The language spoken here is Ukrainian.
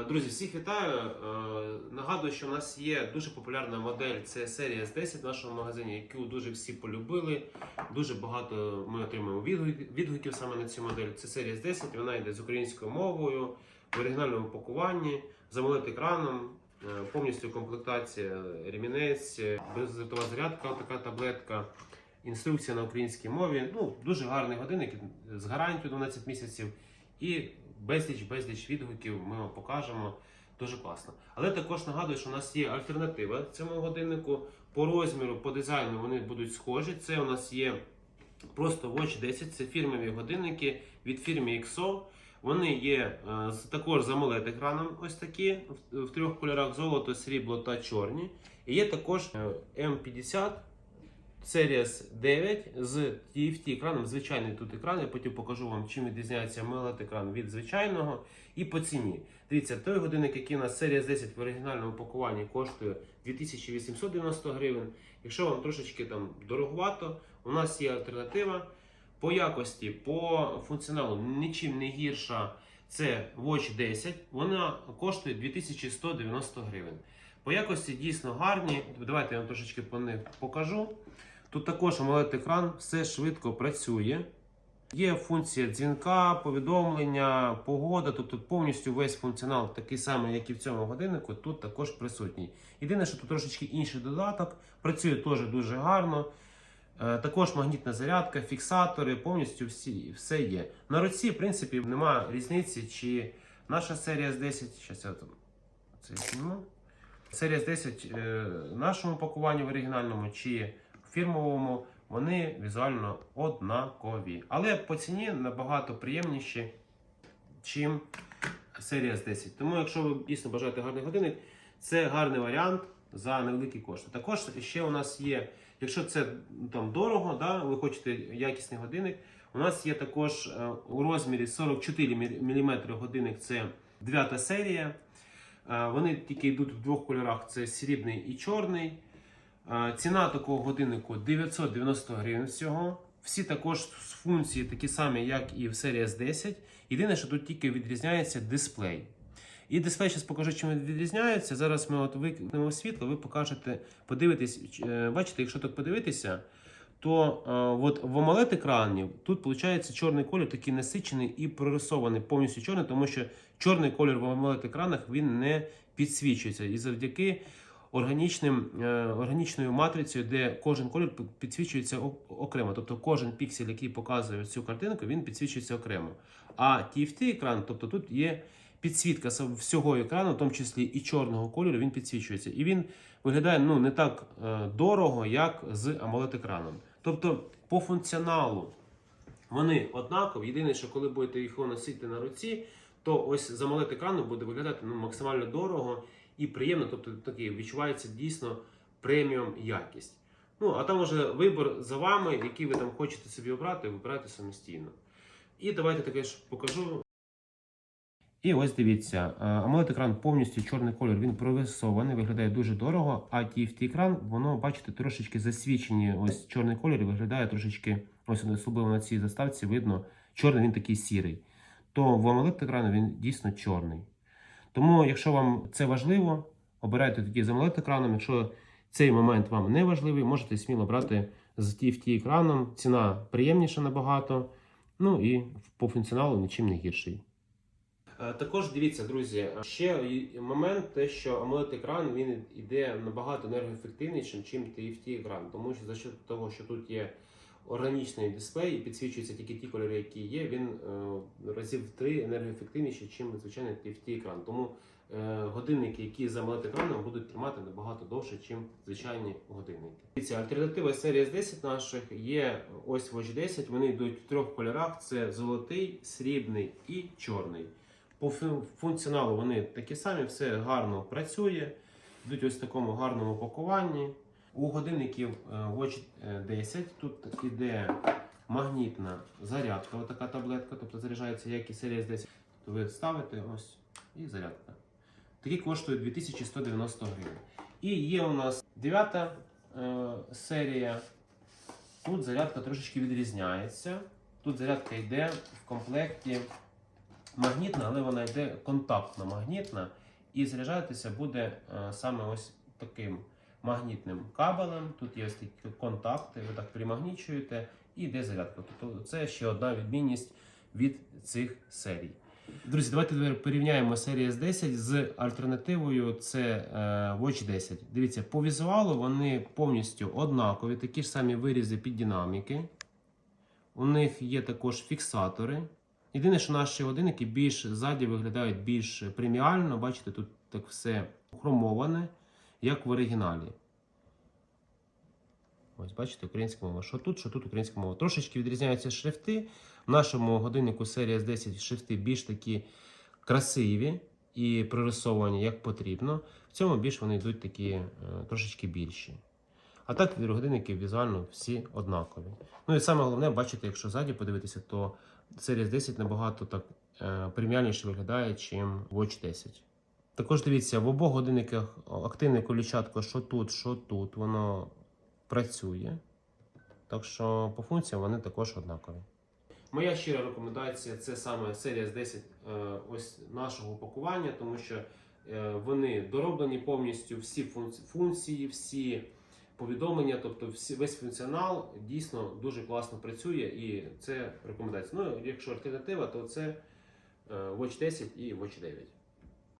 Е, Друзі, всіх вітаю. Е, Нагадую, що у нас є дуже популярна модель. Це серія S10 в нашому магазині, яку дуже всі полюбили. Дуже багато ми отримуємо відгуків саме на цю модель. Це серія S10, вона йде з українською мовою, в оригінальному пакуванні, з AMOLED екраном, е, повністю комплектація ремінець, е, зарядка, така таблетка. Інструкція на українській мові. Ну, дуже гарний годинник з гарантією 12 місяців. І безліч, безліч відгуків ми вам покажемо. Дуже класно. Але також нагадую, що у нас є альтернатива цьому годиннику. По розміру, по дизайну вони будуть схожі. Це у нас є просто Watch 10, це фірмові годинники від фірми XO. Вони є е, також з AMOLED екраном, ось такі, в, трьох кольорах золото, срібло та чорні. І є також е, M50 Series 9 з TFT екраном, звичайний тут екран. Я потім покажу вам, чим відрізняється AMOLED екран від звичайного. І по ціні. Дивіться, той годинник, який у нас Series 10 в оригінальному пакуванні коштує 2890 гривень. Якщо вам трошечки там дороговато, у нас є альтернатива. По якості, по функціоналу нічим не гірша. Це Watch 10. Вона коштує 2190 гривень. По якості дійсно гарні. Давайте я вам трошечки по них покажу. Тут також amoled екран, все швидко працює. Є функція дзвінка, повідомлення, погода, тобто повністю весь функціонал такий самий, як і в цьому годиннику, тут також присутній. Єдине, що тут трошечки інший додаток, працює теж дуже гарно. Е, Також магнітна зарядка, фіксатори, повністю всі, все є. На руці, в принципі, немає різниці, чи наша серія з 10. Щас я там це зніму. Серія з 10 е, в нашому пакуванні в оригінальному чи фірмовому, вони візуально однакові. Але по ціні набагато приємніші, чим серія з 10. Тому, якщо ви дійсно бажаєте гарний годинник, це гарний варіант за невеликі кошти. Також ще у нас є, якщо це там дорого, да, ви хочете якісний годинник. У нас є також е, у розмірі 44 мм годинник, це 9 серія. Е, Вони тільки йдуть в двох кольорах: це срібний і чорний. Ціна такого годиннику 990 гривень всього. Всі також з функції такі самі, як і в серії S10. Єдине, що тут тільки відрізняється дисплей. І дисплей зараз покажу, чим він відрізняється. Зараз ми от викликнемо світло, ви покажете, подивитесь, е, бачите, якщо так подивитися, то е, от в AMOLED екрані тут виходить чорний колір такий насичений і прорисований повністю чорний, тому що чорний колір в AMOLED екранах він не підсвічується. І завдяки органічним, е, органічною матрицею, де кожен колір підсвічується окремо. Тобто кожен піксель, який показує цю картинку, він підсвічується окремо. А TFT екран, тобто тут є підсвітка всього екрану, в тому числі і чорного кольору, він підсвічується. І він виглядає ну, не так е, дорого, як з AMOLED екраном. Тобто по функціоналу вони однакові. Єдине, що коли будете їх носити на руці, то ось з AMOLED екрану буде виглядати ну, максимально дорого і приємно. Тобто такий відчувається дійсно преміум якість. Ну, а там вже вибір за вами, який ви там хочете собі обрати, вибирайте самостійно. І давайте таке ж покажу. І ось дивіться, е, AMOLED екран повністю чорний колір, він прорисований, виглядає дуже дорого. А TFT екран, воно, бачите, трошечки засвічені. Ось чорний колір і виглядає трошечки, ось особливо на цій заставці видно, чорний він такий сірий. То в AMOLED екрану він дійсно чорний. Тому, якщо вам це важливо, обирайте тоді з AMOLED екраном. Якщо цей момент вам не важливий, можете сміло брати з TFT екраном. Ціна приємніша набагато. Ну і по функціоналу нічим не гірший. Е, Також дивіться, друзі, ще момент, те, що AMOLED екран він іде набагато енергоефективнішим, ніж TFT екран, тому що за того, що тут є органічний дисплей і підсвічуються тільки ті кольори, які є, він е, разів в три енергоефективніший, ніж звичайний TFT екран. Тому е, годинники, які з AMOLED екраном, будуть тримати набагато довше, ніж звичайні годинники. Дивіться, альтернатива серії з 10 наших є ось Watch 10. Вони йдуть в трьох кольорах: це золотий, срібний і чорний. По фу- функціоналу вони такі самі, все гарно працює. Йдуть ось в такому гарному пакуванні. У годинників е, Watch е, 10 тут іде магнітна зарядка, така таблетка, тобто заряджається як і серія з 10. Тобто ви ставите ось і зарядка. Такі коштують 2190 гривень. І є у нас 9 е, серія. Тут зарядка трошечки відрізняється. Тут зарядка йде в комплекті магнітна, але вона йде контактно магнітна. І заряджатися буде е, саме ось таким магнітним кабелем. Тут є ось такі контакти, ви так примагнічуєте і йде зарядка. Тобто це ще одна відмінність від цих серій. Друзі, давайте тепер порівняємо Series 10 з альтернативою це е, Watch 10. Дивіться, по візуалу вони повністю однакові, такі ж самі вирізи під динаміки. У них є також фіксатори. Єдине, що наші годинники більш ззаді виглядають більш преміально. Бачите, тут так все хромоване, як в оригіналі. Ось, бачите, українська мова. Що тут, що тут українська мова. Трошечки відрізняються шрифти. В нашому годиннику Series 10 шрифти більш такі красиві і прорисовані як потрібно. В цьому більш вони йдуть такі е, трошечки більші. А так годинники візуально всі однакові. Ну і саме головне, бачите, якщо ззаді подивитися, то Series 10 набагато так е, преміальніше виглядає, чим Watch 10. Також дивіться, в обох годинниках активне колючатко, що тут, що тут, воно працює. Так що по функціям вони також однакові. Моя щира рекомендація це саме Series 10 е, ось нашого упакування, тому що е, вони дороблені повністю всі функції, всі повідомлення, тобто всі, весь функціонал дійсно дуже класно працює і це рекомендація. Ну, якщо альтернатива, то це е, Watch 10 і Watch 9.